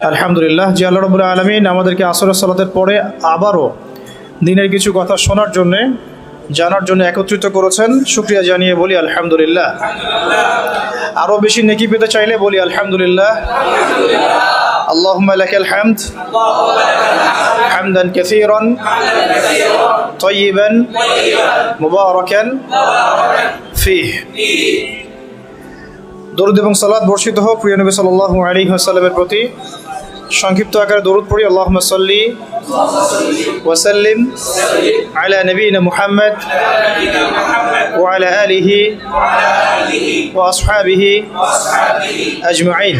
আলহামদুলিল্লাহ, জি আল্লাহ আলমিন আমাদেরকে আসর সালাতের পরে আবারও দিনের কিছু কথা শোনার জন্যে, জানার জন্য একত্রিত করেছেন। শুক্রিয়া জানিয়ে বলি আলহামদুলিল্লাহ। আরও বেশি নেকি পেতে চাইলে বলি আলহামদুলিল্লাহ। আল্লাহ প্রতি। সংক্ষিপ্ত আকারে দরুদ পড়ি, আল্লাহুম্মা সাল্লি ওয়াসাল্লিম আলা নবীনা মুহাম্মদ ওয়া আলা আলিহি ওয়া আসহাবিহি আজমাইন।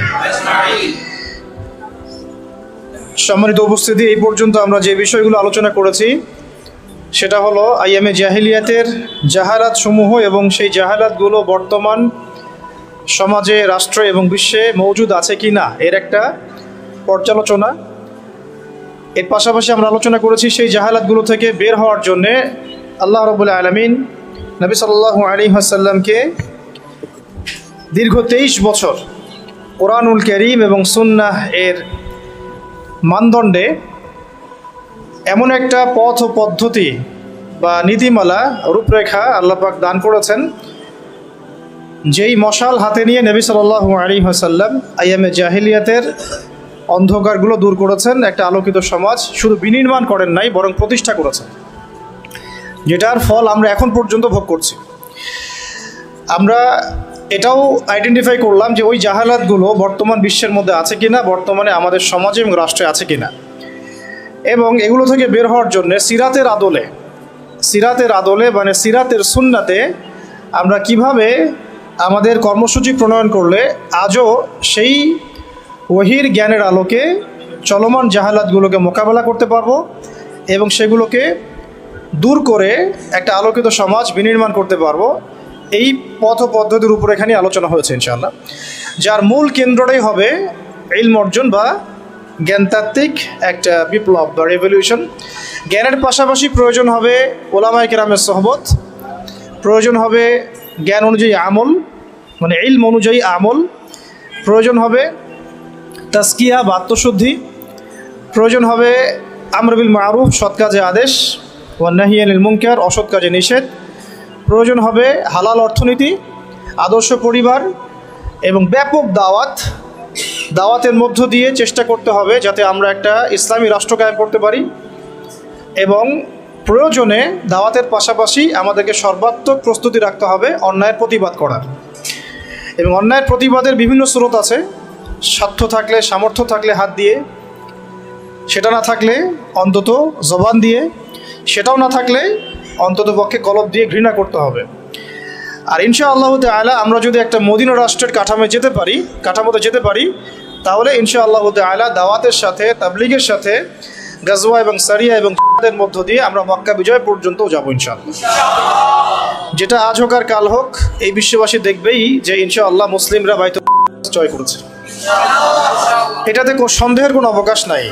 সম্মানিত উপস্থিতি, এই পর্যন্ত আমরা যে বিষয়গুলো আলোচনা করেছি, সেটা হলো আইএমএ জাহিলিয়াতের জাহালাত সমূহ এবং সেই জাহালাতগুলো বর্তমান সমাজে, রাষ্ট্র এবং বিশ্বে মজুদ আছে কি না, এর একটা পর্যালোচনা। এর পাশাপাশি আমরা আলোচনা করেছি সেই জাহালাতগুলো থেকে বের হওয়ার জন্যে আল্লাহ রবুল্লা আলমিন নবী সাল্লাহু আলী আসাল্লামকে দীর্ঘ তেইশ বছর কোরআনুল করিম এবং সুন্নাহ এর মানদণ্ডে এমন একটা পথ ও পদ্ধতি বা নীতিমালা, রূপরেখা আল্লাপাক দান করেছেন, যেই মশাল হাতে নিয়ে নবী সাল্লাল্লাহু আলী হাসাল্লাম আইএমএ জাহিলিয়াতের অন্ধকারগুলো দূর করেছেন একটা আলোকিত সমাজ। শুধু বিনির্মাণ করেন নাই, বরং প্রতিষ্ঠা করেছেন। যেটার ফল আমরা এখন পর্যন্ত ভোগ করছি। আমরা এটাও আইডেন্টিফাই করলাম যে ওই জাহালাতগুলো বর্তমান বিশ্বের মধ্যে আছে কিনা, বর্তমানে আমাদের সমাজে এবং রাষ্ট্রে আছে কিনা। এবং এগুলো থেকে বের হওয়ার জন্য সিরাতের আদলে সিরাতের আদলে মানে সিরাতের সুন্নাতে আমরা কীভাবে আমাদের কর্মসূচি প্রণয়ন করলে আজও সেই ওহির জ্ঞানের আলোকে চলমান জাহালাতগুলোকে মোকাবেলা করতে পারব এবং সেগুলোকে দূর করে একটা আলোকিত সমাজ বিনির্মাণ করতে পারব। এই পথ পদ্ধতির উপর এখানে আলোচনা হয়েছে, ইনশাআল্লাহ। যার মূল কেন্দ্রটাই হবে ইলম অর্জন বা জ্ঞানতাত্ত্বিক একটা বিপ্লব বা রেভলিউশন জ্ঞানের পাশাপাশি প্রয়োজন হবে ওলামায় কেরামের সহবত, প্রয়োজন হবে জ্ঞান অনুযায়ী আমল মানে ইলম অনুযায়ী আমল, প্রয়োজন হবে তাস্কিয়া বা আত্মশুদ্ধি প্রয়োজন হবে আমরবিল মারুফ, সৎ কাজে আদেশ ও নাহিয়ানিল মুঙ্কার অসৎ কাজে নিষেধ। প্রয়োজন হবে হালাল অর্থনীতি, আদর্শ পরিবার এবং ব্যাপক দাওয়াত। দাওয়াতের মধ্য দিয়ে চেষ্টা করতে হবে যাতে আমরা একটা ইসলামী রাষ্ট্র কায়েম করতে পারি এবং প্রয়োজনে দাওয়াতের পাশাপাশি আমাদেরকে সর্বাত্মক প্রস্তুতি রাখতে হবে অন্যায়ের প্রতিবাদ করার। এবং অন্যায়ের প্রতিবাদের বিভিন্ন স্রোত আছে। স্বার্থ থাকলে, সামর্থ্য থাকলে হাত দিয়ে, সেটা না থাকলে অন্তত জবান দিয়ে, সেটাও না থাকলে অন্তত পক্ষে কলব দিয়ে ঘৃণা করতে হবে। আর ইনশা আল্লাহ আলা আমরা যদি একটা মদিনা রাষ্ট্রের কাঠামো যেতে পারি, কাঠামোতে যেতে পারি, তাহলে ইনশা আল্লাহ আলা দাওয়াতের সাথে, তাবলিগের সাথে, গাজওয়া এবং সারিয়া এবং এর মধ্য দিয়ে আমরা মক্কা বিজয় পর্যন্ত যাব ইনশাআল্লাহ। যেটা আজ হোক আর কাল হোক, এই বিশ্ববাসী দেখবেই যে ইনশাআল্লাহ মুসলিমরা বাইত জয় করেছে। এটাতে সন্দেহের কোনো অবকাশ নাই।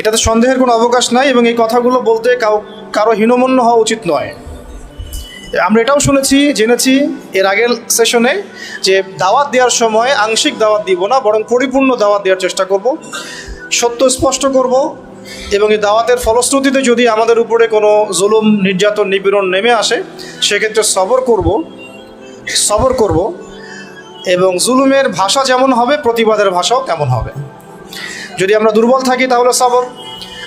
এটাতে সন্দেহের কোনো অবকাশ নাই এবং এই কথাগুলো বলতে কাউ কারও হীনমন্য হওয়া উচিত নয়। আমরা এটাও শুনেছি, জেনেছি এর আগের সেশনে যে দাওয়াত দেওয়ার সময় আংশিক দাওয়াত দিব না, বরং পরিপূর্ণ দাওয়াত দেওয়ার চেষ্টা করব, সত্য স্পষ্ট করব এবং এই দাওয়াতের ফলশ্রুতিতে যদি আমাদের উপরে কোনো জুলুম, নির্যাতন, নিপীড়ন নেমে আসে, সেক্ষেত্রে সবর করব সবর করব। এবং জুলুমের ভাষা যেমন হবে, প্রতিবাদের ভাষাও তেমন হবে। যদি আমরা দুর্বল থাকি তাহলে সবর,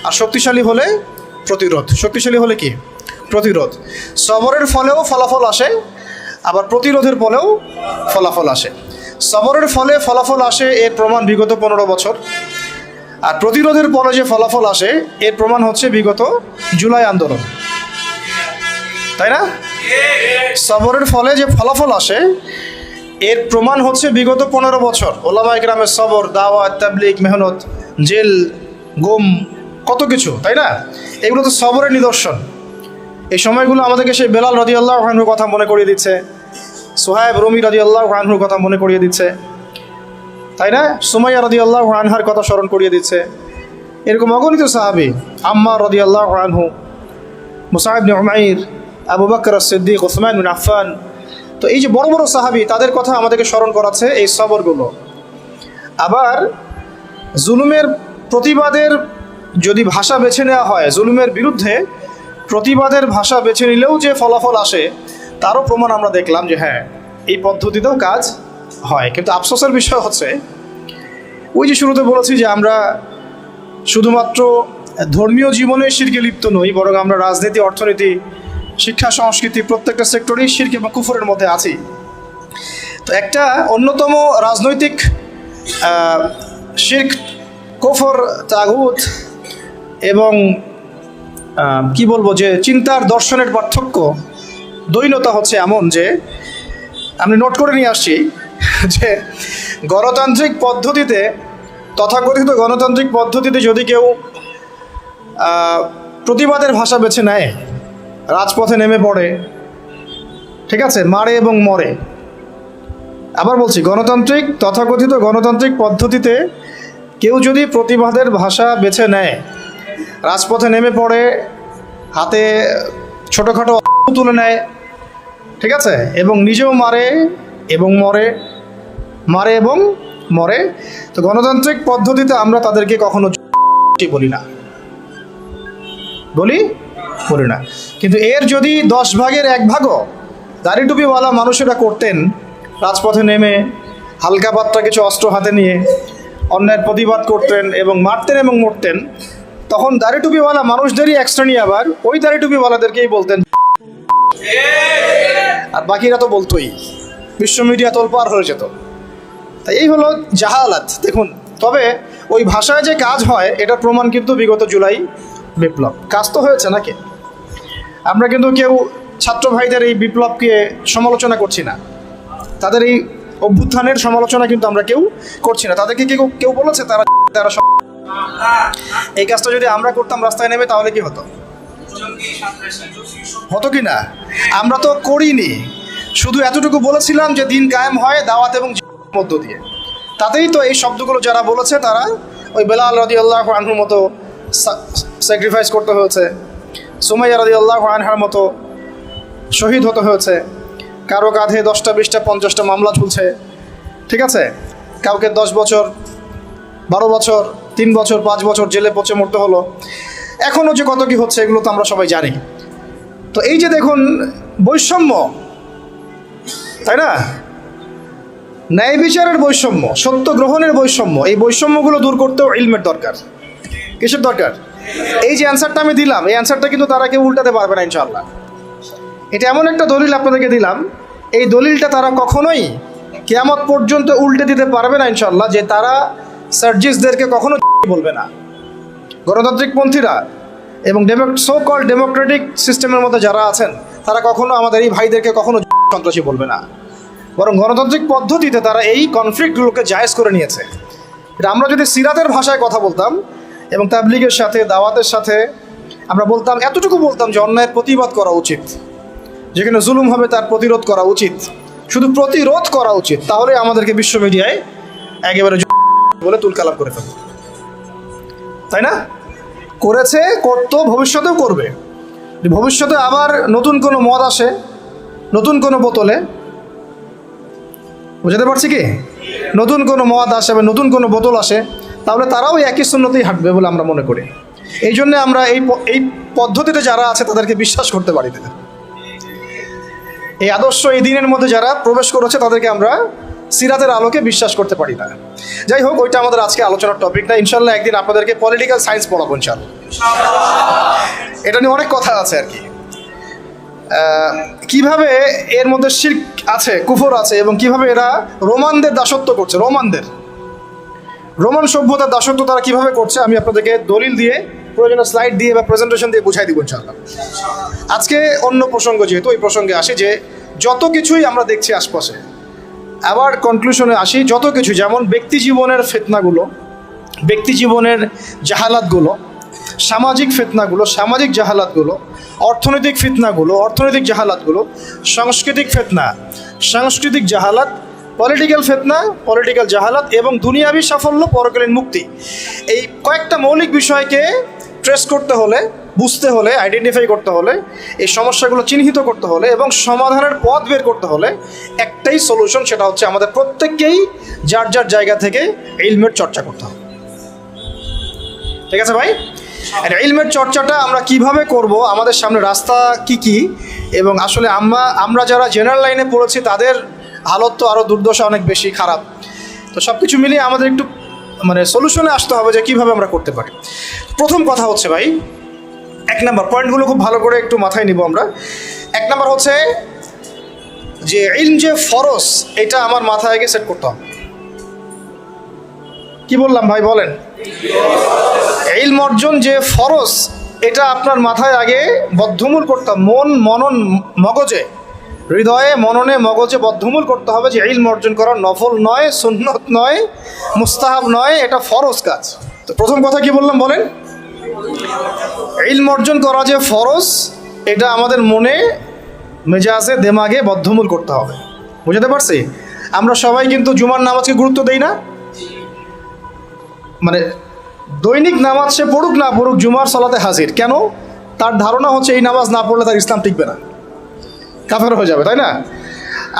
আর শক্তিশালী হলে প্রতিরোধ। শক্তিশালী হলে কি? প্রতিরোধ। সবরের ফলেও ফলাফল আসে, আবার প্রতিরোধের ফলেও ফলাফল আসে। সবরের ফলে ফলাফল আসে এর প্রমাণ বিগত পনেরো বছর। আর প্রতিরোধের ফলে যে ফলাফল আসে, এর প্রমাণ হচ্ছে বিগত জুলাই আন্দোলন। তাই না? সবরের ফলে যে ফলাফল আসে এর প্রমাণ হচ্ছে বিগত পনেরো বছর। ওলামা ইকরামের সবর, দাওয়াত তাবলিক মেহনত, জেল, গুম, কত কিছু, তাই না? এগুলো তো সবরের নিদর্শন। এই সময়গুলো আমাদেরকে সেই বেলাল রদি আল্লাহ আহনুর কথা মনে করিয়ে দিচ্ছে সোহায়েব রমি রদি আল্লাহ আহনুর কথা মনে করিয়ে দিচ্ছে, তাই না? সুমাইয়া রদি আল্লাহ আনহার কথা স্মরণ করিয়ে দিচ্ছে। এরকম অগণিত সাহাবি আম্মা রদি আল্লাহ আনহু মুসাহিব নুমাইর আবু বকর সিদ্দিক ওসমান বিন আফফান তো এই যে বড় বড় সাহাবি, তাদের কথা আমাদেরকে স্মরণ করাচ্ছে এই সবরগুলো। আবার জুলুমের প্রতিবাদের যদি ভাষা বেছে নেওয়া হয়, জুলুমের বিরুদ্ধে প্রতিবাদের ভাষা বেছে নিলেও যে ফলাফল আসে, তারও প্রমাণ আমরা দেখলাম যে হ্যাঁ এই পদ্ধতিতেও কাজ হয়। কিন্তু আফসোসের বিষয় হচ্ছে, ওই যে শুরুতে বলেছি যে আমরা শুধুমাত্র ধর্মীয় জীবনে শিরকে লিপ্ত নই, বরং আমরা রাজনীতি, অর্থনীতি শিক্ষা, সংস্কৃতি প্রত্যেকটা সেক্টরেই শিরক এবং কুফরের মধ্যে আছি তো একটা অন্যতম রাজনৈতিক শির্ক কুফর, তাগুত এবং কি বলব যে চিন্তার দর্শনের পার্থক্য দৈনতা হচ্ছে এমন যে, আমি নোট করে নিয়ে আসছি যে গণতান্ত্রিক পদ্ধতিতে, তথাকথিত গণতান্ত্রিক পদ্ধতিতে যদি কেউ প্রতিবাদের ভাষা বেছে নেয় রাজপথে নেমে পড়ে। ঠিক আছে? মারে এবং মরে। আবার বলছি, গণতান্ত্রিক, তথাকথিত গণতান্ত্রিক পদ্ধতিতে কেউ যদি প্রতিবাদের ভাষা বেছে নেয়, রাজপথে নেমে পড়ে, হাতে ছোটোখাটো তুলে নেয়, ঠিক আছে? এবং নিজেও মারে এবং মরে, মারে এবং মরে, তো গণতান্ত্রিক পদ্ধতিতে আমরা তাদেরকে কখনো বলি না। বলি বলি না। কিন্তু এর যদি দশ ভাগের এক ভাগও দাড়ি টুপিওয়ালা মানুষেরা করতেন, রাজপথে নেমে হালকা পাত্রা কিছু অস্ত্র হাতে নিয়ে অন্যায়ের প্রতিবাদ করতেন এবং মারতেন এবং মরতেন, তখন দাড়ি টুপিওয়ালা মানুষদেরই এক শ্রেণি আবার ওই দাড়ি টুপিওয়ালাদেরকেই বলতেন। আর বাকিরা তো বলতোই, বিশ্ব মিডিয়া তোলপার হয়ে যেত। তাই এই হলো জাহালাত। দেখুন, তবে ওই ভাষায় যে কাজ হয়, এটার প্রমাণ কিন্তু বিগত জুলাই বিপ্লব। কাজ তো হয়েছে নাকি? আমরা কিন্তু কেউ ছাত্র ভাইদের এই বিপ্লবকে সমালোচনা করছি না। তাদের এই অভ্যুত্থানের সমালোচনা কিন্তু আমরা কেউ করছি না। তাদেরকে কেউ কেউ বলেছে তারা তারা এই কাজটা যদি আমরা করতাম রাস্তায় নেমে তাহলে কি হতো? হতো কি না? আমরা তো করিনি। শুধু এতটুকু বলেছিলাম যে দিন কায়েম হয় দাওয়াত এবং মধ্য দিয়ে। তাতেই তো এই শব্দগুলো যারা বলেছে তারা ওই বেলাল রদি আল্লাহ আনহুর মতো স্যাক্রিফাইস করতে হয়েছে। সুমাইয়া রদি আল্লাহ আনহার মতো শহীদ হতে হয়েছে। কারও কাঁধে দশটা, বিশটা, পঞ্চাশটা মামলা ঝুলছে। ঠিক আছে? কাউকে দশ বছর, বারো বছর, তিন বছর, পাঁচ বছর জেলে পচে মরতে হলো। এখনও যে কত কি হচ্ছে এগুলো তো আমরা সবাই জানি। তো এই যে দেখুন, বৈষম্য, তাই না? ন্যায় বিচারের বৈষম্য, সত্য গ্রহণের বৈষম্য, এই বৈষম্যগুলো দূর করতেও ইলমের দরকার। কিসের দরকার? এই যে অ্যান্সারটা আমি দিলাম, এই অ্যান্সারটা কিন্তু তারা কেউ উল্টাতে পারবে না ইনশাল্লাহ এটা এমন একটা দলিল আপনাদেরকে দিলাম, এই দলিলটা তারা কখনোই কেয়ামত পর্যন্ত উল্টে দিতে পারবে না ইনশাল্লাহ যে তারা সার্জিসদেরকে কখনো বলবে না। গণতান্ত্রিক পন্থীরা এবং সো কল ডেমোক্রেটিক সিস্টেমের মধ্যে যারা আছেন, তারা কখনো আমাদের এই ভাইদেরকে কখনো সন্ত্রাসী বলবে না। বরং গণতান্ত্রিক পদ্ধতিতে তারা এই কনফ্লিক্টগুলোকে জায়েজ করে নিয়েছে। এটা আমরা যদি সিরাতের ভাষায় কথা বলতাম এবং তাবলিগের সাথে, দাওয়াতের সাথে আমরা বলতাম, এতটুকু বলতাম যে অন্যায়ের প্রতিবাদ করা উচিত। যেখানে জুলুম হবে তার প্রতিরোধ করা উচিত। শুধু প্রতিরোধ করা উচিত, তাহলে আমাদেরকে বিশ্ব মিডিয়ায় একেবারে বলে তুলকালাম করে ফেলবে। তাই না? করেছে, করতো, ভবিষ্যতেও করবে। ভবিষ্যতে আবার নতুন কোনো মদ আসে, নতুন কোনো বোতলে। বুঝাতে পারছি কি? নতুন কোনো মদ আসে বা নতুন কোনো বোতল আসে তাহলে তারাও একই শূন্যতেই হাঁটবে বলে আমরা মনে করি। এই জন্যে আমরা এই এই পদ্ধতিতে যারা আছে তাদেরকে বিশ্বাস করতে পারি না এই আদর্শ এই দিনের মধ্যে যারা প্রবেশ করেছে তাদেরকে আমরা সিরাতের আলোকে বিশ্বাস করতে পারি না। যাই হোক, ওইটা আমাদের আজকে আলোচনার টপিক না। ইনশাল্লাহ একদিন আপনাদেরকে পলিটিক্যাল সায়েন্স পড়াবো ইনশাল্লাহ এটা নিয়ে অনেক কথা আছে আর কি। কীভাবে এর মধ্যে শির্ক আছে, কুফর আছে এবং কীভাবে এরা রোমানদের দাসত্ব করছে, রোমানদের। রোমান সভ্যতার দাসত্ব তারা কীভাবে করছে, আমি আপনাদেরকে দলিল দিয়ে, প্রয়োজনীয় স্লাইড দিয়ে বা প্রেজেন্টেশন দিয়ে বুঝাই দিব ইনশাল্লাহ আজকে অন্য প্রসঙ্গ যেহেতু, এই প্রসঙ্গে আসি যে যত কিছুই আমরা দেখছি আশপাশে, আবার কনক্লুশনে আসি, যত কিছু, যেমন ব্যক্তি জীবনের ফেতনাগুলো, ব্যক্তি জীবনের জাহালাতগুলো, সামাজিক ফেতনাগুলো, সামাজিক জাহালাতগুলো, অর্থনৈতিক ফিতনাগুলো, অর্থনৈতিক জাহালাতগুলো, সাংস্কৃতিক ফেতনা, সাংস্কৃতিক জাহালাত পলিটিক্যাল ফেতনা পলিটিক্যাল জাহালাত এবং দুনিয়াবি সাফল্য পরকালীন মুক্তি। এই কয়েকটা মৌলিক বিষয়কে ট্রেস করতে হলে বুঝতে হলে আইডেন্টিফাই করতে হলে এই সমস্যাগুলো চিহ্নিত করতে হলে এবং সমাধানের পথ বের করতে হলে একটাই সলিউশন সেটা হচ্ছে আমাদের প্রত্যেককেই যার যার জায়গা থেকে ইলমের চর্চা করতে হবে। ঠিক আছে ভাই? ইলমের চর্চাটা আমরা কীভাবে করব আমাদের সামনে রাস্তা কি কি এবং আসলে আমরা আমরা যারা জেনারেল লাইনে পড়েছি তাদের হালত তো আরও দুর্দশা অনেক বেশি খারাপ। তো সব কিছু মিলিয়ে আমাদের একটু মানে সলিউশনে আসতে হবে যে কীভাবে আমরা করতে পারি। প্রথম কথা হচ্ছে ভাই, এক নাম্বার পয়েন্টগুলো খুব ভালো করে একটু মাথায় নিব আমরা। এক নাম্বার হচ্ছে যে ইলম যে ফরস এটা আমার মাথায় আগে সেট করতে হবে। কি বললাম ভাই, বলেন? ইলম অর্জন যে ফরস এটা আপনার মাথায় আগে বদ্ধমূল করতে হবে। মন, মনন, মগজে। হৃদয়ে, মননে, মগজে বদ্ধমূল করতে হবে যে ইলম অর্জন করা নফল নয়, সুন্নত নয়, মুস্তাহাব নয়, এটা ফরজ কাজ। তো প্রথম কথা কি বললাম বলেন? ইলম অর্জন করা যে ফরজ, এটা আমাদের মনে, মেজাজে, দেমাগে বদ্ধমূল করতে হবে। বুঝতে পারছি? আমরা সবাই কিন্তু জুমার নামাজকে গুরুত্ব দেই না। মানে দৈনিক নামাজ সে পড়ুক না পড়ুক, জুমার সলাতে হাজির। কেন? তার ধারণা হচ্ছে এই নামাজ না পড়লে তার ইসলাম টিকবে না। কাফের হয়ে যাবে, তাই না?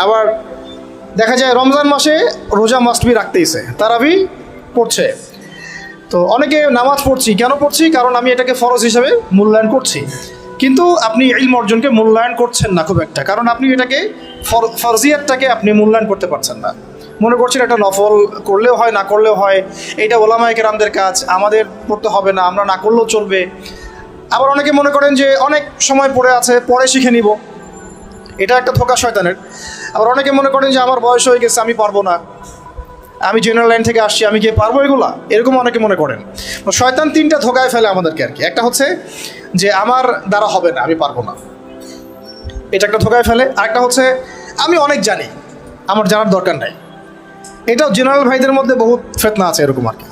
আবার দেখা যায় রমজান মাসে রোজা মাস্টবি রাখতেইছে, তারাবি পড়ছে। তো অনেকে নামাজ পড়ছি, কেন পড়ছি? কারণ আমি এটাকে ফরজ হিসাবে মূল্যায়ন করছি। কিন্তু আপনি ইলম অর্জনকে মূল্যায়ন করছেন না খুব একটা, কারণ আপনি এটাকে ফরজিয়াতটাকে আপনি মূল্যায়ন করতে পারছেন না। মনে করছেন এটা নফল, করলেও হয়, না করলেও হয় এটা ওলামায় কেরামদের কাজ, আমাদের পড়তে হবে না, আমরা না করলেও চলবে। আবার অনেকে মনে করেন যে অনেক সময় পড়ে আছে পরে শিখে নিব। এটা একটা ধোকা শয়তানের। আবার অনেকে মনে করেন যে আমার বয়স হয়ে গেছে, আমি পারব না। আমি জেনারেল লাইন থেকে আসছি, আমি গিয়ে পারব এগুলা? এরকম অনেকে মনে করেন। শয়তান তিনটা ধোকায় ফেলে আমাদেরকে আর কি। একটা হচ্ছে যে আমার দ্বারা হবে না, আমি পারব না। এটা একটা ধোকায় ফেলে। আরেকটা হচ্ছে, আমি অনেক জানি, আমার জানার দরকার নাই। এটাও জেনারেল ভাইদের মধ্যে বহুত ফেতনা আছে এরকম আর কি।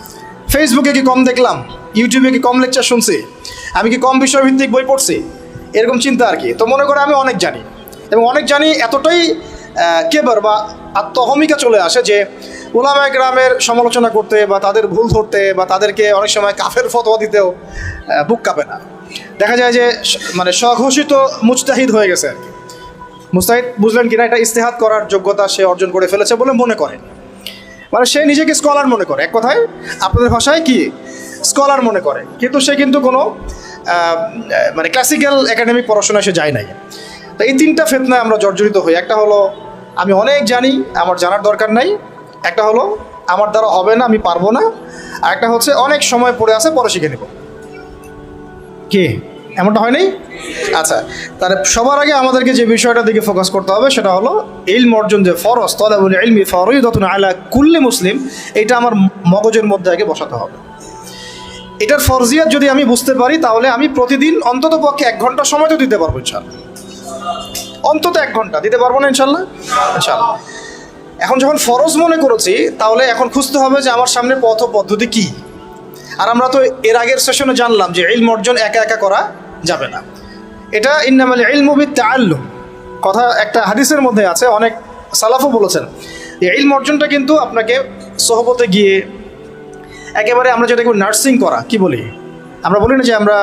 ফেসবুকে কি কম দেখলাম? ইউটিউবে কি কম লেকচার শুনছি? আমি কি কম বিষয়ভিত্তিক বই পড়ছি? এরকম চিন্তা আর কি। তো মনে করে আমি অনেক জানি। এবং অনেক জানি এতটাই কেবার বা আত্মহমিকা চলে আসে যে ওলামা গ্রামের সমালোচনা করতে বা তাদের ভুল ধরতে বা তাদেরকে অনেক সময় কাফের ফতোয়া দিতেও বুক কাঁপে না। দেখা যায় যে মানে স্বঘোষিত মুজতাহিদ হয়ে গেছে মুস্তাহিদ বুঝলেন কিনা, এটা ইস্তেহাত করার যোগ্যতা সে অর্জন করে ফেলেছে বলে মনে করে। মানে সে নিজেকে স্কলার মনে করে। এক কথায়, আপনাদের ভাষায় কি? স্কলার মনে করে। কিন্তু সে কিন্তু কোনো মানে ক্লাসিক্যাল একাডেমিক পড়াশোনায় সে যায় নাই। তো এই তিনটা ফেতনায় আমরা জর্জরিত হই। একটা হলো, আমি অনেক জানি, আমার জানার দরকার নাই। একটা হলো, আমার দ্বারা হবে না, আমি পারব না। আর একটা হচ্ছে, অনেক সময় পড়ে আছে, পরে শিখে নেব। কি? এমনটা হয়নি আচ্ছা তাহলে সবার আগে আমাদেরকে যে বিষয়টা দিকে ফোকাস করতে হবে, সেটা হলো, ইলম অর্জন যে ফরজ, তলাবুল ইলমি ফরইদতুন আলা কুল্লি মুসলিম, এটা আমার মগজের মধ্যে আগে বসাতে হবে। এটার ফরজিয়াত যদি আমি বুঝতে পারি, তাহলে আমি প্রতিদিন অন্তত পক্ষে এক ঘণ্টা সময় তো দিতে পারব ইনশাল্লাহ অন্তত এক ঘণ্টা। দিতে পারব না ইনশাল্লাহ? ইনশাল্লাহ। এখন যখন ফরজ মনে করেছি, তাহলে এখন খুঁজতে হবে যে আমার সামনে পথ পদ্ধতি কী। আর আমরা তো এর আগের সেশনে জানলাম যে ইলম অর্জন একা একা করা যাবে না। এটা ইন্নামাল ইলমুবিদ তাআল্লুম কথা একটা হাদিসের মধ্যে আছে, অনেক সালাফও বলেছেন। ইলম অর্জনটা কিন্তু আপনাকে সহবতে গিয়ে একেবারে আমরা যেটাকে নার্সিং করা, কি বলি? আমরা বলি না যে আমরা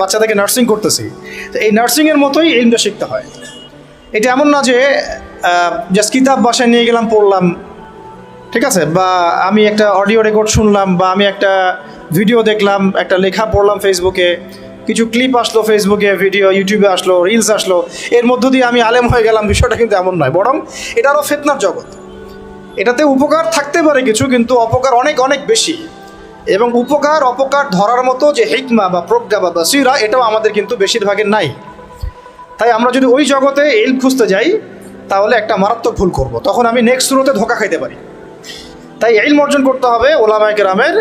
বাচ্চাদেরকে নার্সিং করতেছি। তো এই নার্সিংয়ের মতোই ইলমটা শিখতে হয়। এটা এমন না যে জাস্ট কিতাব বাসায় নিয়ে গেলাম, পড়লাম, ঠিক আছে? বা আমি একটা অডিও রেকর্ড শুনলাম, বা আমি একটা ভিডিও দেখলাম, একটা লেখা পড়লাম ফেসবুকে কিছু ক্লিপ আসলো ফেসবুকে ভিডিও ইউটিউবে আসলো রিলস আসলো, এর মধ্য দিয়ে আমি আলেম হয়ে গেলাম, বিষয়টা কিন্তু এমন নয়। বরং এটা আরও ফেতনার জগৎ। এটাতে উপকার থাকতে পারে কিছু, কিন্তু অপকার অনেক অনেক বেশি। এবং উপকার, অপকার ধরার মতো যে হিকমা বা প্রজ্ঞা বা বাসিরা, এটাও আমাদের কিন্তু বেশিরভাগের নাই। তাই আমরা যদি ওই জগতে এল খুঁজতে যাই, তাহলে একটা মারাত্মক ভুল করব। তখন আমি নেক্সট রোতে ধোকা খাইতে পারি। তাই ইলম অর্জন করতে হবে ওলামায় কেরামের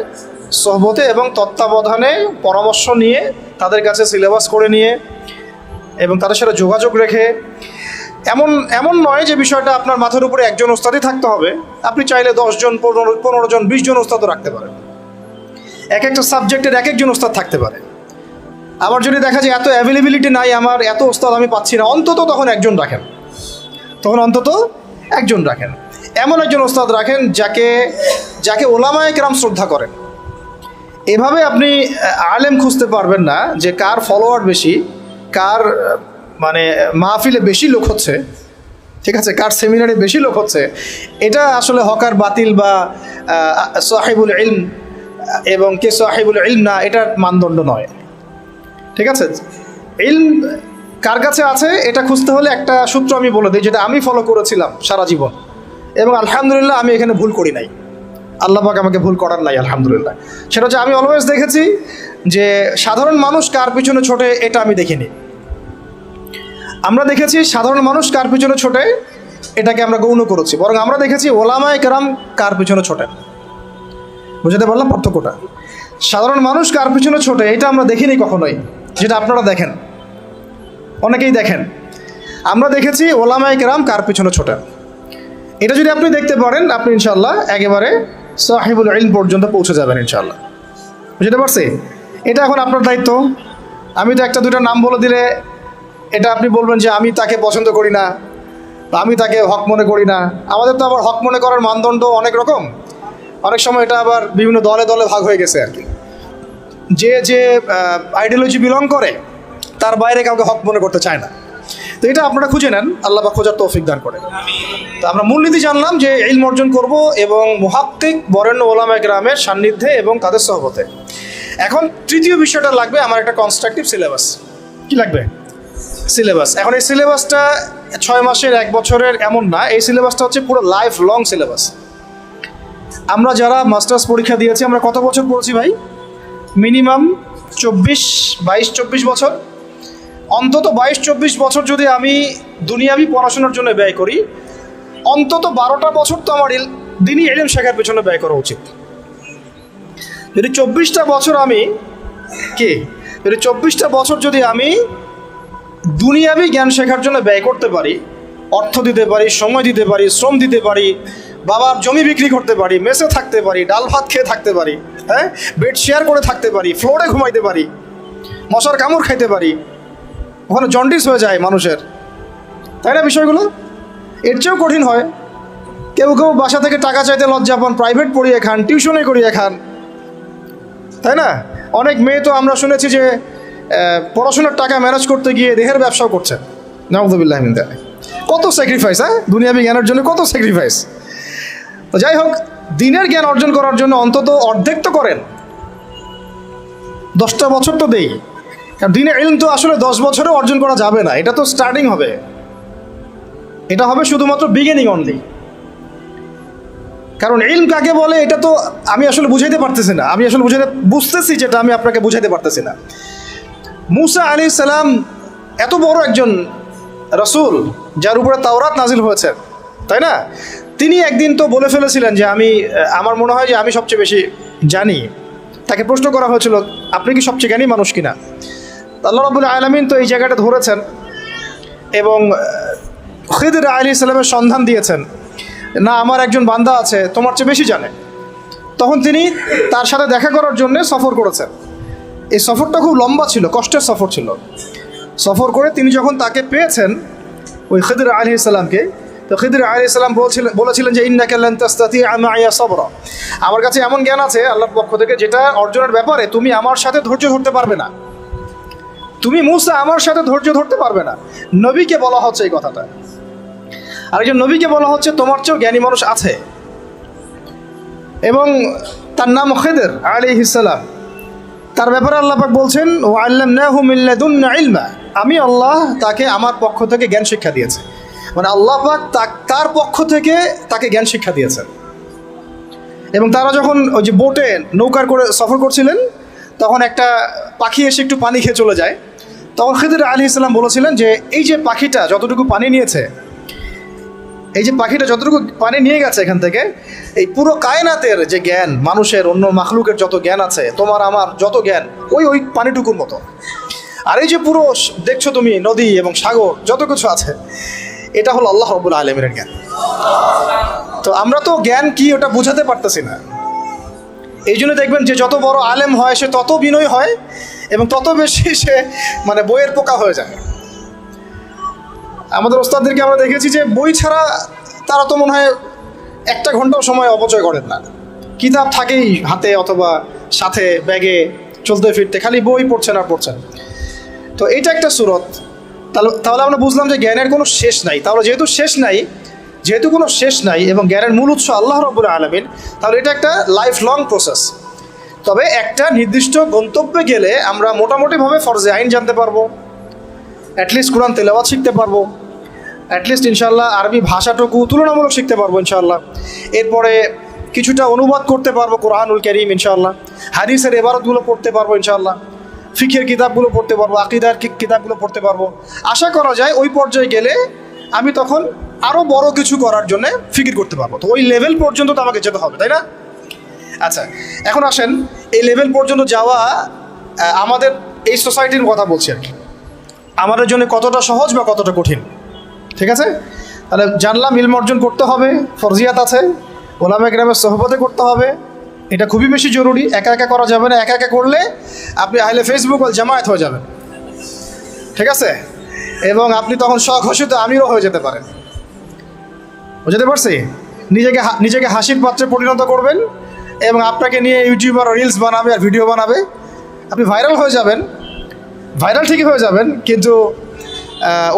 সহবতে এবং তত্ত্বাবধানে পরামর্শ নিয়ে, তাদের কাছে সিলেবাস করে নিয়ে এবং তাদের সাথে যোগাযোগ রেখে। এমন এমন নয় যে বিষয়টা আপনার মাথার উপরে একজন ওস্তাদই থাকতে হবে। আপনি চাইলে দশজন পনেরো পনেরো জন, বিশ জন ওস্তাদও রাখতে পারেন। এক একটা সাবজেক্টের এক একজন ওস্তাদ থাকতে পারে। আবার যদি দেখা যায় এত অ্যাভেলেবিলিটি নাই, আমার এত ওস্তাদ আমি পাচ্ছি না, অন্তত তখন একজন রাখেন। তখন অন্তত একজন রাখেন। এমন একজন ওস্তাদ রাখেন যাকে যাকে ওলামায় কেরাম শ্রদ্ধা করেন। এভাবে আপনি আলেম খুঁজতে পারবেন না যে কার ফলোয়ার বেশি, কার মানে মাহফিলে বেশি লোক হচ্ছে, ঠিক আছে, কার সেমিনারে বেশি লোক হচ্ছে। এটা আসলে হকার বাতিল বা সাহেবুল ইলম এবং কে সাহেবুল ইলম না, এটার মানদণ্ড নয়। ঠিক আছে? ইলম কার কাছে আছে? এটা খুঁজতে হলে একটা সূত্র আমি বলে দিই, যেটা আমি ফলো করেছিলাম সারা জীবন। এবং আলহামদুলিল্লাহ আমি এখানে ভুল করি নাই। আল্লাহ পাক আমাকে ভুল করার নাই, আলহামদুলিল্লাহ। সেটা হচ্ছে আমি অলওয়েজ দেখেছি যে সাধারণ মানুষ কার পিছনে ছোটে, এটা আমি দেখিনি। আমরা দেখেছি সাধারণ মানুষ কার পিছনে ছোটে, এটাকে আমরা গৌণ করেছি। বরং আমরা দেখেছি ওলামায় কেরাম কার পিছনে ছোটেন বুঝতে পারলাম পার্থক্যটা? সাধারণ মানুষ কার পিছনে ছোটে, এটা আমরা দেখিনি কখনোই, যেটা আপনারা দেখেন। অনেকেই দেখেন। আমরা দেখেছি ওলামায় কেরাম কার পিছনে ছোটেন এটা যদি আপনি দেখতে পারেন, আপনি ইনশাল্লাহ একেবারে সাহিবুল ইলম পর্যন্ত পৌঁছে যাবেন ইনশাল্লাহ বুঝতে পারছি? এটা এখন আপনার দায়িত্ব। আমি তো একটা দুটা নাম বলে দিলে এটা আপনি বলবেন যে আমি তাকে পছন্দ করি না আমি তাকে হক মনে করি না। আমাদের তো আবার হক মনে করার মানদণ্ড অনেক রকম। অনেক সময় এটা আবার বিভিন্ন দলে দলে ভাগ হয়ে গেছে আর কি। যে যে আইডিওলজি বিলং করে তার বাইরে কাউকে হক মনে করতে চায় না। তো এটা আপনারা খুঁজে নেন আল্লাহ বা খোঁজার তৌফিক দান করে তো আমরা মূলনীতি জানলাম যে ইলম অর্জন করব এবং মুহাক্কিক বরেণ্য ওলামা গ্রামের সান্নিধ্যে এবং তাদের সহবতে। এখন তৃতীয় বিষয়টা লাগবে আমার একটা কনস্ট্রাকটিভ সিলেবাস কি লাগবে? সিলেবাস এখন এই সিলেবাসটা ছয় মাসের এক বছরের এমন না এই সিলেবাসটা হচ্ছে পুরো লাইফ লং সিলেবাস আমরা যারা মাস্টার্স পরীক্ষা দিয়েছি, আমরা কত বছর পড়েছি ভাই? মিনিমাম চব্বিশ, বাইশ, চব্বিশ বছর। অন্তত বাইশ, চব্বিশ বছর যদি আমি দুনিয়াবি পড়াশোনার জন্য ব্যয় করি, অন্তত বারোটা বছর তো আমার দিনই এলিম শেখার পেছনে ব্যয় করা উচিত। যদি চব্বিশটা বছর আমি কে? যদি চব্বিশটা বছর যদি আমি দুনিয়াবি জ্ঞান শেখার জন্য ব্যয় করতে পারি, অর্থ দিতে পারি, সময় দিতে পারি, শ্রম দিতে পারি বাবার জমি বিক্রি করতে পারি, মেসে থাকতে পারি, ডাল ভাত খেয়ে থাকতে পারি হ্যাঁ? বেড শেয়ার করে থাকতে পারি ফ্লোরে ঘুমাইতে পারি, মশার কামড় খাইতে পারি, ওখানে জন্ডিস হয়ে যায় মানুষের। তাই না বিষয়গুলো? এর চেয়েও কঠিন হয়। কেউ কেউ বাসা থেকে টাকা চাইতে লজ্জা পান প্রাইভেট পড়িয়ে খান টিউশনে করিয়ে খান। তাই না? অনেক মেয়ে তো আমরা শুনেছি যে পড়াশোনার টাকা ম্যানেজ করতে গিয়ে দেহের ব্যবসাও করছে। নামদুবিল্লাহ কত স্যাক্রিফাইস হ্যাঁ? দুনিয়াবি জ্ঞানের জন্য কত স্যাক্রিফাইস তো যাই হোক, দিনের জ্ঞান অর্জন করার জন্য অন্তত অর্ধেক তো করেন। দশটা বছর তো দেই। কারণ দিনে ইলম তো আসলে দশ বছরে অর্জন করা যাবে না, এটা তো স্টার্টিং হবে। এটা হবে শুধুমাত্র বিগিনিং অনলি কারণ ইলম কাকে বলে, এটা তো আমি আসলে বুঝাইতে পারতেছি না। আমি আসলে বুঝাইতে, বুঝতেছি যেটা আমি আপনাকে বুঝাইতে পারতেছি না। মুসা আলী সালাম এত বড় একজন রসুল, যার উপরে তাওরাত নাজিল হয়েছে, তাই না? তিনি একদিন তো বলে ফেলেছিলেন যে আমি, আমার মনে হয় যে আমি সবচেয়ে বেশি জানি। তাকে প্রশ্ন করা হয়েছিল, আপনি কি সবচেয়ে জ্ঞানী মানুষ কিনা? আল্লাহ রাবুল আলমিন তো এই জায়গাটা ধরেছেন এবং খিদির আলী ইসলামের সন্ধান দিয়েছেন, না, আমার একজন বান্দা আছে, তোমার চেয়ে বেশি জানে। তখন তিনি তার সাথে দেখা করার জন্য সফর করেছেন। এই সফরটা খুব লম্বা ছিল, কষ্টের সফর ছিল। সফর করে তিনি যখন তাকে পেয়েছেন, ওই খিদির আলী ইসলামকে তো খিদির আলী ইসলাম বলছিলেন বলেছিলেন যে ইন্নাকাল্লান তাস্তাতি আমাইয়া সবর। আমার কাছে এমন জ্ঞান আছে আল্লাহর পক্ষ থেকে যেটা অর্জনের ব্যাপারে তুমি আমার সাথে ধৈর্য ধরতে পারবে না। তুমি মুসা আমার সাথে ধৈর্য ধরতে পারবে না। নবীকে বলা হচ্ছে এই কথাটা। আরেকজন নবীকে বলা হচ্ছে, তোমার চেয়েও জ্ঞানী মানুষ আছে। এবং তার নাম খেদের আলী ইসালাম তার ব্যাপারে আল্লাহ পাক বলছেন ও ইলমা। আমি আল্লাহ তাকে আমার পক্ষ থেকে জ্ঞান শিক্ষা দিয়েছে। মানে আল্লাহ পাক তার পক্ষ থেকে তাকে জ্ঞান শিক্ষা দিয়েছেন। এবং তারা যখন ওই যে বোটে নৌকার করে সফর করছিলেন, তখন একটা পাখি এসে একটু পানি খেয়ে চলে যায়। তখন খিদির আলী ইসলাম বলেছিলেন যে, এই যে পাখিটা যতটুকু পানি নিয়েছে, এই যে পাখিটা যতটুকু পানি নিয়ে গেছে এখান থেকে, এই পুরো কায়নাতের যে জ্ঞান, মানুষের, অন্য মাখলুকের যত জ্ঞান আছে, তোমার, আমার যত জ্ঞান, ওই ওই পানিটুকুর মতো। আর এই যে পুরো দেখছ তুমি নদী এবং সাগর, যত কিছু আছে এটা হলো আল্লাহ রবুল আলমের জ্ঞান। তো আমরা তো জ্ঞান কি ওটা বোঝাতে পারতেছি না। এই জন্য দেখবেন যে যত বড় আলেম হয়, সে তত বিনয় হয় এবং তত বেশি সে মানে বইয়ের পোকা হয়ে যায়। আমাদের ওস্তাদদেরকে আমরা দেখেছি যে বই ছাড়া তারা তো মনে হয় একটা ঘন্টাও সময় অপচয় করেন না। কিতাব থাকেই হাতে অথবা সাথে, ব্যাগে, চলতে ফিরতে, খালি বই পড়ছেন আর পড়ছেন। তো এইটা একটা সুরত। তাহলে তাহলে আমরা বুঝলাম যে জ্ঞানের কোনো শেষ নাই। তাহলে যেহেতু শেষ নাই, যেহেতু কোনো শেষ নাই এবং জ্ঞানের মূল উৎস আল্লাহ রব্বুল আলমিন, তাহলে এটা একটা লাইফ লং প্রসেস তবে একটা নির্দিষ্ট গন্তব্যে গেলে আমরা মোটামুটিভাবে ফরজে আইন জানতে পারব অ্যাটলিস্ট কোরআন তেলাওয়াত শিখতে পারব অ্যাটলিস্ট ইনশাল্লাহ আরবি ভাষাটুকু তুলনামূলক শিখতে পারব ইনশাল্লাহ এরপরে কিছুটা অনুবাদ করতে পারব কোরআনুল করিম ইনশাল্লাহ হাদিসের এবারতগুলো পড়তে পারব ইনশাল্লাহ ফিখের কিতাবগুলো পড়তে পারব, আকিদার কিতাবগুলো পড়তে পারব। আশা করা যায় ওই পর্যায়ে গেলে আমি তখন আরও বড় কিছু করার জন্য ফিকির করতে পারব। তো ওই লেভেল পর্যন্ত তো আমাকে যেতে হবে, তাই না? আচ্ছা এখন আসেন, এই লেভেল পর্যন্ত যাওয়া আমাদের এই সোসাইটির কথা বলছি আর কি। আমাদের জন্য কতটা সহজ বা কতটা কঠিন? ঠিক আছে? তাহলে জানলাম, ইলম অর্জন করতে হবে, ফরজিয়াত আছে। ওলামা গ্রামের সহবতে করতে হবে। এটা খুবই বেশি জরুরি, একা একা করা যাবে না, একা একা করলে আপনি আহলে ফেসবুক জামায়াত হয়ে যাবেন। ঠিক আছে? এবং আপনি তখন স্বঘোষিত আমিরও হয়ে যেতে পারেন। বুঝতে পারছি? নিজেকে নিজেকে হাসির পাত্রে পরিণত করবেন এবং আপনাকে নিয়ে ইউটিউবার রিলস বানাবে আর ভিডিও বানাবে। আপনি ভাইরাল হয়ে যাবেন। ভাইরাল ঠিকই হয়ে যাবেন, কিন্তু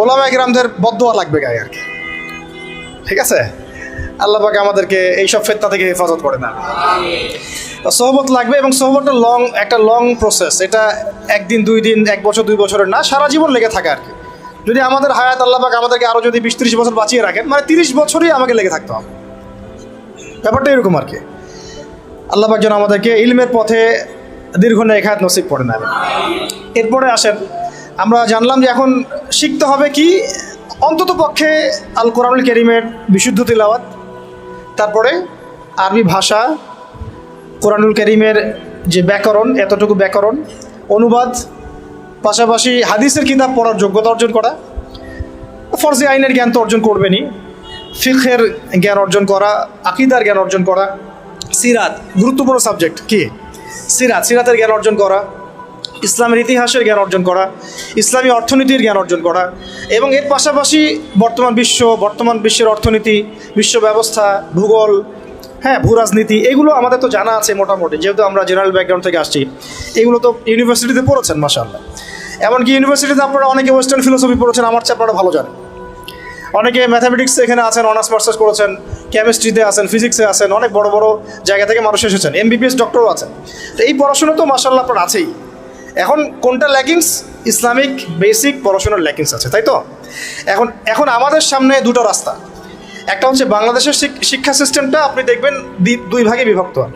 ওলামা গ্রামদের বদোয়া লাগবে গায়ে আর কি। ঠিক আছে? আল্লাহ পাকে আমাদেরকে এইসব ফেতনা থেকে হেফাজত করে না সহবত লাগবে এবং সহবতটা লং একটা লং প্রসেস এটা একদিন, দুই দিন, এক বছর, দুই বছরের না, সারা জীবন লেগে থাকে আর কি। যদি আমাদের হায়াত আল্লাহ পাক আমাদেরকে আরও যদি বিশ, ত্রিশ বছর বাঁচিয়ে রাখেন মানে তিরিশ বছরই আমাকে লেগে থাকতে হবে। ব্যাপারটা এরকম আর কি। আল্লাহ পাক যেন আমাদেরকে ইলমের পথে দীর্ঘ নেখাত নসিব পড়ে নেবে এরপরে আসেন, আমরা জানলাম যে এখন শিখতে হবে কি অন্তত পক্ষে আল কোরআনুল করিমের বিশুদ্ধ তিলাওয়াত, তারপরে আরবি ভাষা, কোরআনুল করিমের যে ব্যাকরণ, এতটুকু ব্যাকরণ, অনুবাদ, পাশাপাশি হাদিসের কিতাব পড়ার যোগ্যতা অর্জন করা, ফরজি আইনের জ্ঞান তো অর্জন করবেনই ফিখের জ্ঞান অর্জন করা, আকিদার জ্ঞান অর্জন করা, সিরাত, গুরুত্বপূর্ণ সাবজেক্ট কি? সিরাত, সিরাতের জ্ঞান অর্জন করা ইসলামের ইতিহাসের জ্ঞান অর্জন করা, ইসলামী অর্থনীতির জ্ঞান অর্জন করা এবং এর পাশাপাশি বর্তমান বিশ্ব, বর্তমান বিশ্বের অর্থনীতি, বিশ্ব ব্যবস্থা, ভূগোল হ্যাঁ ভূ রাজনীতি, এগুলো আমাদের তো জানা আছে মোটামুটি, যেহেতু আমরা জেনারেল ব্যাকগ্রাউন্ড থেকে আসছি, এগুলো তো ইউনিভার্সিটিতে পড়েছেন মাসাল্লাহ এমনকি ইউনিভার্সিটিতে আপনারা অনেকে ওয়েস্টার্ন ফিলোসফি পড়েছেন, আমার চেয়ে আপনারা ভালো জানেন। অনেকে ম্যাথামেটিক্স এখানে আছেন অনার্স মাস্টার্স করেছেন কেমিস্ট্রিতে আছেন ফিজিক্সে আছেন, অনেক বড় বড় জায়গা থেকে মানুষ এসেছেন এমবিবিএস ডক্টরও আছেন। তো এই পড়াশোনা তো মাসাল্লাহ আপনার আছেই। এখন কোনটা ল্যাকিংস ইসলামিক বেসিক পড়াশোনার ল্যাকিংস আছে, তাই তো? এখন এখন আমাদের সামনে দুটো রাস্তা। একটা হচ্ছে বাংলাদেশের শিক্ষা সিস্টেমটা আপনি দেখবেন দুই ভাগে বিভক্ত আর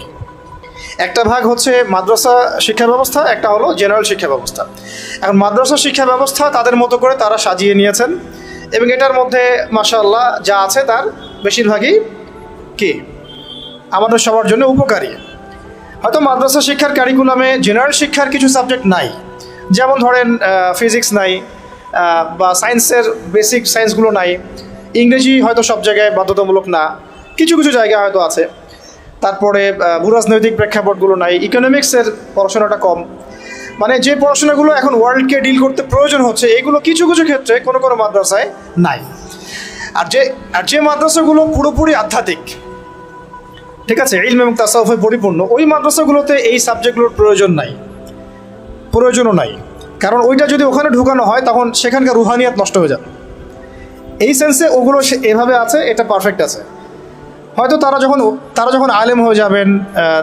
একটা ভাগ হচ্ছে মাদ্রাসা শিক্ষা ব্যবস্থা, একটা হলো জেনারেল শিক্ষা ব্যবস্থা। এখন মাদ্রাসা শিক্ষা ব্যবস্থা তাদের মতো করে তারা সাজিয়ে নিয়েছেন, এবং এটার মধ্যে, মাশাআল্লাহ, যা আছে তার বেশিরভাগই কি? আমাদের সবার জন্য উপকারী। হয়তো মাদ্রাসা শিক্ষার কারিকুলামে জেনারেল শিক্ষার কিছু সাবজেক্ট নাই। যেমন ধরেন ফিজিক্স নাই বা সায়েন্সের বেসিক সায়েন্সগুলো নাই। ইংরেজি হয়তো সব জায়গায় বাধ্যতামূলক না। কিছু কিছু জায়গা হয়তো আছে। তারপরে ভূরাজনৈতিক প্রেক্ষাপটগুলো নাই। ইকোনমিক্সের পড়াশোনাটা কম। মানে যে পড়াশোনাগুলো এখন ওয়ার্ল্ডকে ডিল করতে প্রয়োজন হচ্ছে, এগুলো কিছু কিছু ক্ষেত্রে কোনো কোনো মাদ্রাসায় নাই। আর যে আর যে মাদ্রাসাগুলো পুরোপুরি আধ্যাত্মিক ঠিক আছে, ইলম এবং তাসাউফে পরিপূর্ণ। ওই মাদ্রাসাগুলোতে এই সাবজেক্টগুলোর প্রয়োজন নাই। প্রয়োজনও নাই। কারণ ওইটা যদি ওখানে ঢুকানো হয়, তখন সেখানকার রুহানিয়াত নষ্ট হয়ে যাবে। এই সেন্সে ওগুলো এভাবে আছে, এটা পারফেক্ট আছে। হয়তো তারা যখন তারা যখন আলেম হয়ে যাবেন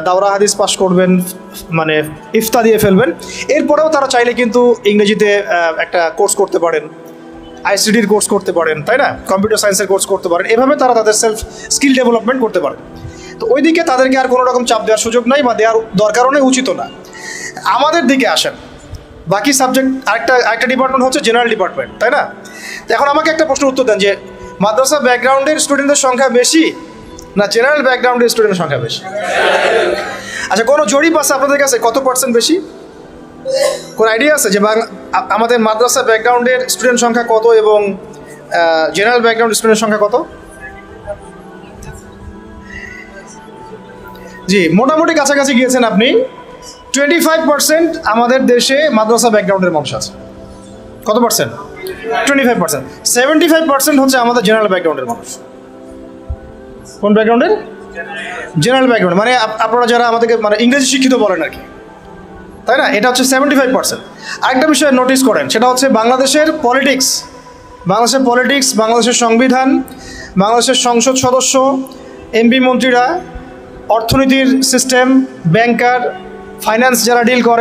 দাওরা হাদিস পাশ করবেন মানে ইফতা দিয়ে ফেলবেন, এরপরেও তারা চাইলে কিন্তু ইংরেজিতে একটা কোর্স করতে পারেন। আইসিডির কোর্স করতে পারেন, তাই না? কম্পিউটার সায়েন্সের কোর্স করতে পারেন। এভাবে তারা তাদের সেলফ স্কিল ডেভেলপমেন্ট করতে পারেন। তো ওইদিকে তাদেরকে আর কোনো রকম চাপ দেওয়ার সুযোগ নাই বা দেওয়ার দরকারও নেই উচিত না। আমাদের দিকে আসেন। বাকি সাবজেক্ট আরেকটা আরেকটা ডিপার্টমেন্ট হচ্ছে জেনারেল ডিপার্টমেন্ট তাই না? এখন আমাকে একটা প্রশ্ন উত্তর দেন যে, মাদ্রাসা ব্যাকগ্রাউন্ডের স্টুডেন্টদের সংখ্যা বেশি না জেনারেল ব্যাকগ্রাউন্ডের স্টুডেন্টের সংখ্যা বেশি? আচ্ছা কোনো জরিপ আছে আপনাদের কাছে? কত পার্সেন্ট বেশি? কোন আইডিয়া আছে যে আমাদের মাদ্রাসা ব্যাকগ্রাউন্ডের স্টুডেন্ট সংখ্যা কত এবং জেনারেল ব্যাকগ্রাউন্ড স্টুডেন্টের সংখ্যা কত? জি, মোটামুটি কাছাকাছি গিয়েছেন আপনি। টোয়েন্টি ফাইভ পার্সেন্ট আমাদের দেশে মাদ্রাসা ব্যাকগ্রাউন্ডের মানুষ আছে। কত percent twenty five percent seventy five percent হচ্ছে আমাদের জেনারেল ব্যাকগ্রাউন্ডের মানুষ। কোন ব্যাকগ্রাউন্ডের জেনারেল ব্যাকগ্রাউন্ড মানে আপনারা যারা আমাদেরকে মানে ইংরেজি শিক্ষিত বলেন আর কি। তাই না? এটা হচ্ছে সেভেন্টি ফাইভ পার্সেন্ট আরেকটা বিষয় নোটিস করেন, সেটা হচ্ছে বাংলাদেশের পলিটিক্স বাংলাদেশের পলিটিক্স বাংলাদেশের সংবিধান, বাংলাদেশের সংসদ সদস্য এমপি মন্ত্রীরা অর্থনীতির সিস্টেম ব্যাংকার ফাইন্যান্স যারা ডিল করে